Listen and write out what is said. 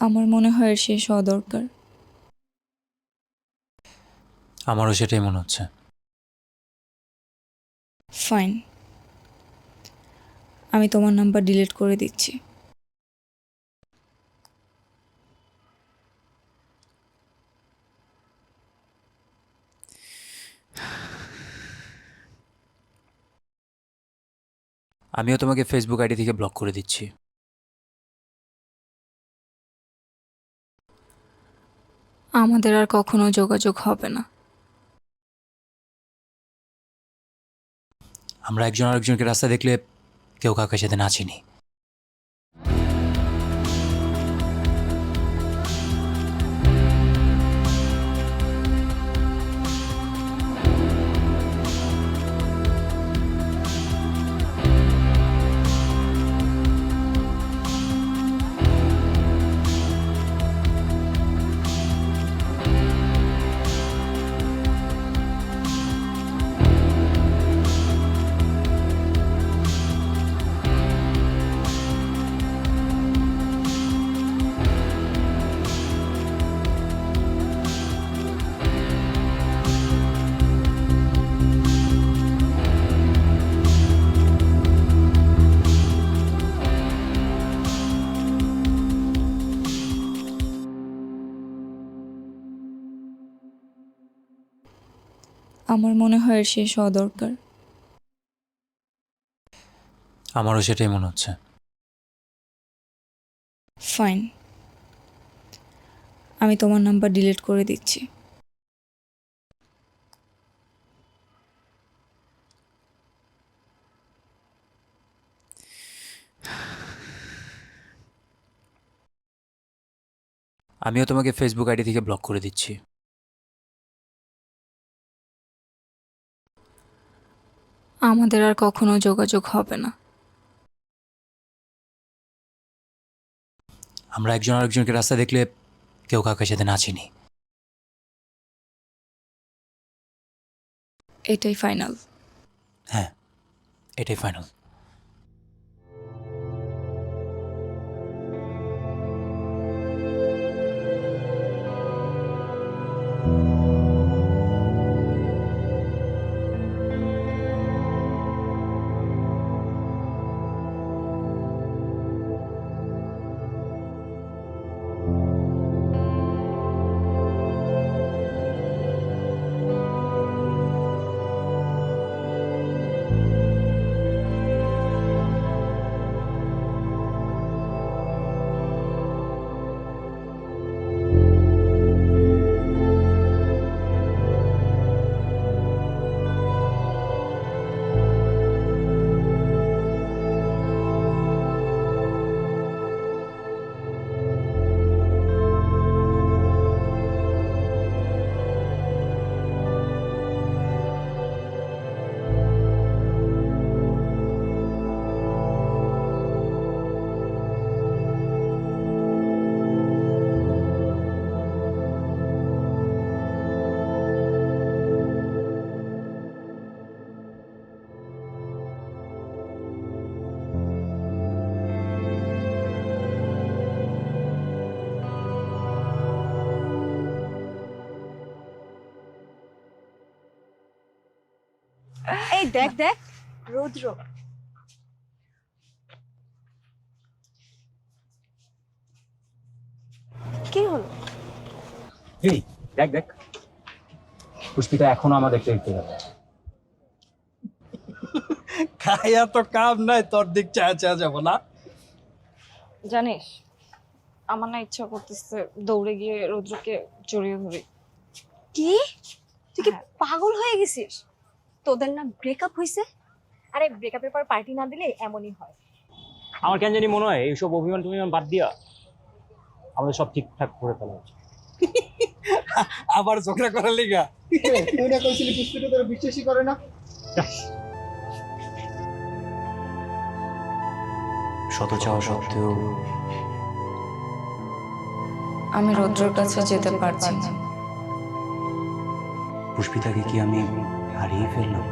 আমার মনে হয় শেষ হওয়া দরকার আমারও সেটাই মনে হচ্ছে। ফাইন আমি তোমার নাম্বার ডিলিট করে দিচ্ছি। আমিও তোমাকে ফেসবুক আইডি থেকে ব্লক করে দিচ্ছি। আমাদের আর কখনো যোগাযোগ হবে না। আমরা একজন আরেকজনকে রাস্তা দেখলে কেউ কাউকে সাথে নাচিনি আমার মনে হয় শেষ হওয়া দরকার আমারও সেটাই মনে হচ্ছে। ফাইন আমি তোমার নাম্বার ডিলিট করে দিচ্ছি। আমিও তোমাকে ফেসবুক আইডি থেকে ব্লক করে দিচ্ছি। আমাদের আর কখনো যোগাযোগ হবে না। আমরা একজন আরেকজনকে রাস্তা দেখলে কেউ কাউকে সাথে না চিনি। এটাই ফাইনাল হ্যাঁ এটাই ফাইনাল এই দেখ দেখ। রৌদ্র। কি হলো? এই দেখ দেখ। পুষ্পিতা এখনও আমাদের দেখতে যাবে খাইয়া তো কাম নাই তোর দিক চায়া চায়া যাব না। জানিস আমার না ইচ্ছা করতেছে দৌড়ে গিয়ে রৌদ্রকে জড়িয়ে ধরি। কি? তুই কি পাগল হয়ে গেছিস? তোদের না ব্রেকআপ হয়েছে আরে ব্রেকআপের পর পার্টি না দিলে এমনই হয়। আমার কেন জানি মনে হয় এইসব অভিমান তুমি বাদ দিয়া আমাদের সব ঠিকঠাক করে ফেলা উচিত। আবার ঝগড়া করার লিগা। তুই না কইছিলি পুষ্পিতা তোর বিশ্বাসই করে না? শত চাওয়া সত্ত্বেও আমি রৌদ্রের কাছে যেতে পারছি না। পুষ্পিতাকে কি আমি হারিয়ে ফেললাম।